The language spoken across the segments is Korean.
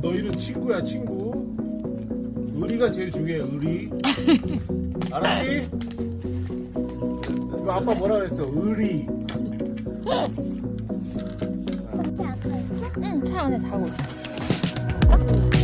너희는 친구야 친구. 의리가 제일 중요해 의리. 알았지? 이거 아빠 뭐라 그랬어? 의리. 응, 차 안에 자고 있어.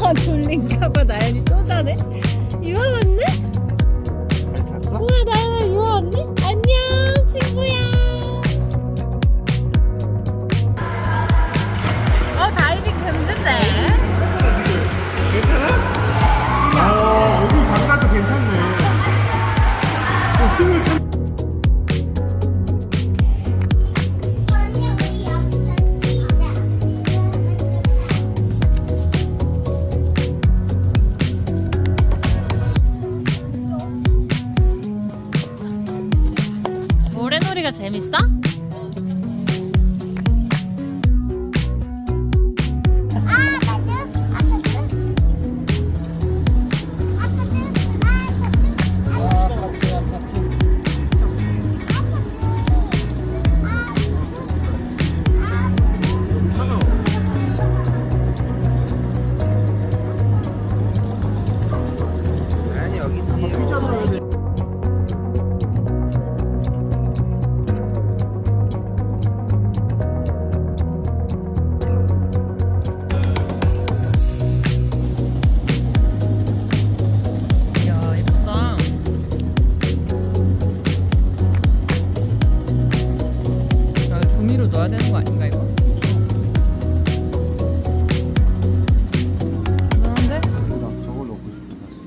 어, 졸린가 봐. 나연이 또 자네. 이거 왔네? 우와 나연아 이거 왔네? 재밌어? 되는 거 아닌가 이거? 그런데? 저걸 넣고 싶어 사실.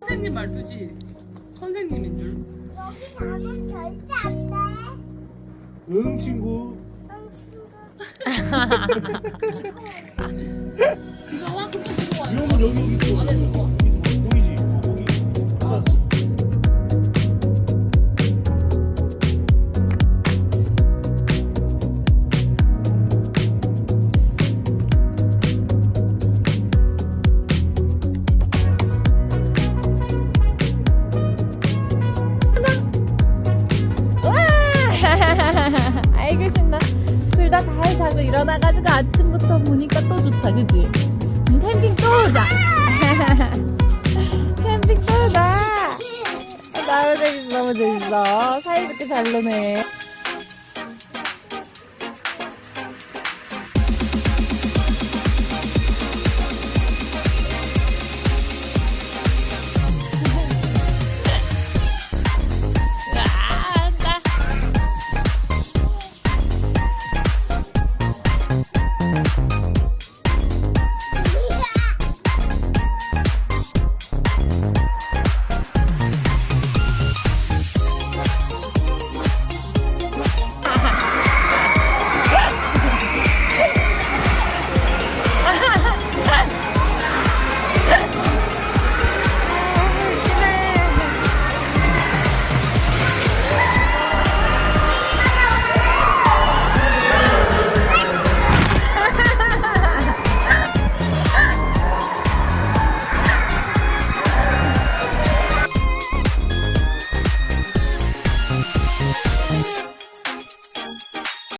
선생님 말투지. 선생님인 줄. 여기 가면 절대 안 돼. 응 친구. 이거 잘 자고 일어나가지고 아침부터 보니까 또 좋다, 그지? 음, 캠핑 또 오자. 캠핑 또 오자. 너무 재밌어, 너무 재밌어. 사이 좋게 잘 노네.